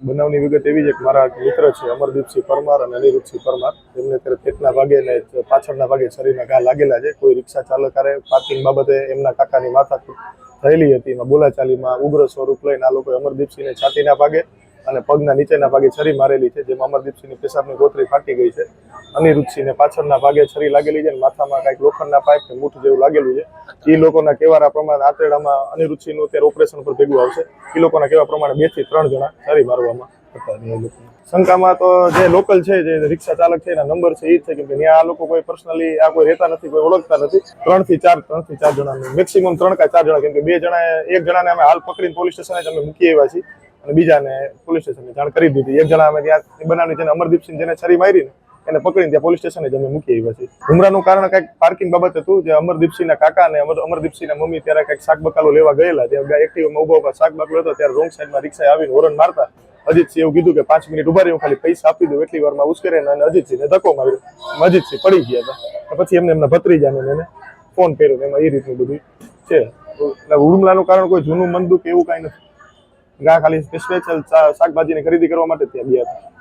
બનાવની વિગત એવી છે કે મારા મિત્ર છે, અમરદીપસિંહ પરમાર અને અનિરુદ્ધસિંહ પરમાર. એમને અત્યારે પેટના ભાગે ને પાછળના ભાગે શરીરના ઘા લાગેલા છે. કોઈ રિક્ષા ચાલકારે પાર્કિંગ બાબતે એમના કાકાની માથા થયેલી હતી. એમાં બોલાચાલીમાં ઉગ્ર સ્વરૂપ લઈને આ લોકોએ અમરદીપસિંહને છાતીના ભાગે અને પગના નીચેના ભાગે છરી મારેલી છે, જેમાં અમરદીપસિંહની પેશાબની ગોતરી ફાટી ગઈ છે. અનિરુદ્ધસિંહને પાછળના ભાગે છરી લાગેલી છે અને માથામાં કાંઈક લોખંડના પાઇપ કે મૂઠ જેવું લાગેલું છે. એ લોકોના કહેવાના પ્રમાણે આતરડામાં અનિરુદ્ધસિંહનું અત્યારે ઓપરેશન પર ભેગું આવશે. એ લોકોના કહેવા પ્રમાણે બેથી ત્રણ જણા છરી મારવામાં શંકામાં તો જે લોકલ છે, જે રિક્ષા ચાલક છે, એના નંબર છે એ છે કે ત્યાં આ લોકો કોઈ પર્સનલી આ કોઈ રહેતા નથી, કોઈ ઓળખતા નથી. ત્રણથી ચાર, ત્રણથી ચાર જણા મેક્સિમમ ત્રણ કા ચાર જણા, કેમ કે બે જણા એક જણાને અમે હાલ પકડીને પોલીસ સ્ટેશને અમે મૂકી આવ્યા છીએ. અને બીજાને પોલીસ સ્ટેશને જાણ કરી દીધી. એક જણા અમે ત્યાં બનાવની જેને અમરદીપસિંહ જેને છરી મારીને એને પકડીને ત્યાં પોલીસ સ્ટેશને જ અમે મૂકી આવ્યા છીએ હુમરાનું કારણ કંઈક પાર્કિંગ બાબત હતું જે અમરદીપસિંહના કાકા અને અમર અમરદીપસિંહના મમ્મી ત્યારે કંઈક શાક બકાલો લેવા ગયેલા. ત્યાં એક્ટિવમાં ઊભા ઊભા શાક બકાલો હતો. ત્યારે રોંગ સાઈડમાં રિક્ષા આવીને હોરન મારતા. અજીતસિંહ એવું કીધું કે પાંચ મિનિટ ઊભા રહી હું ખાલી પૈસા આપી દઉં. એટલી વારમાં ઉશ્કેરે અને અજીતસિંહને ધક્કો માર્યો. અજીતસિંહ પડી ગયા હતા. પછી એમને એમના ભત્રીજાને એને ફોન કર્યો. એમાં એ રીતનું બધું છે. હુમલાનું કારણ કોઈ જૂનું મંદુક એવું કાંઈ નથી. ગા ખાલી સ્પેશિયલ શાકભાજીની ખરીદી કરવા માટે ત્યાં ગયા હતા.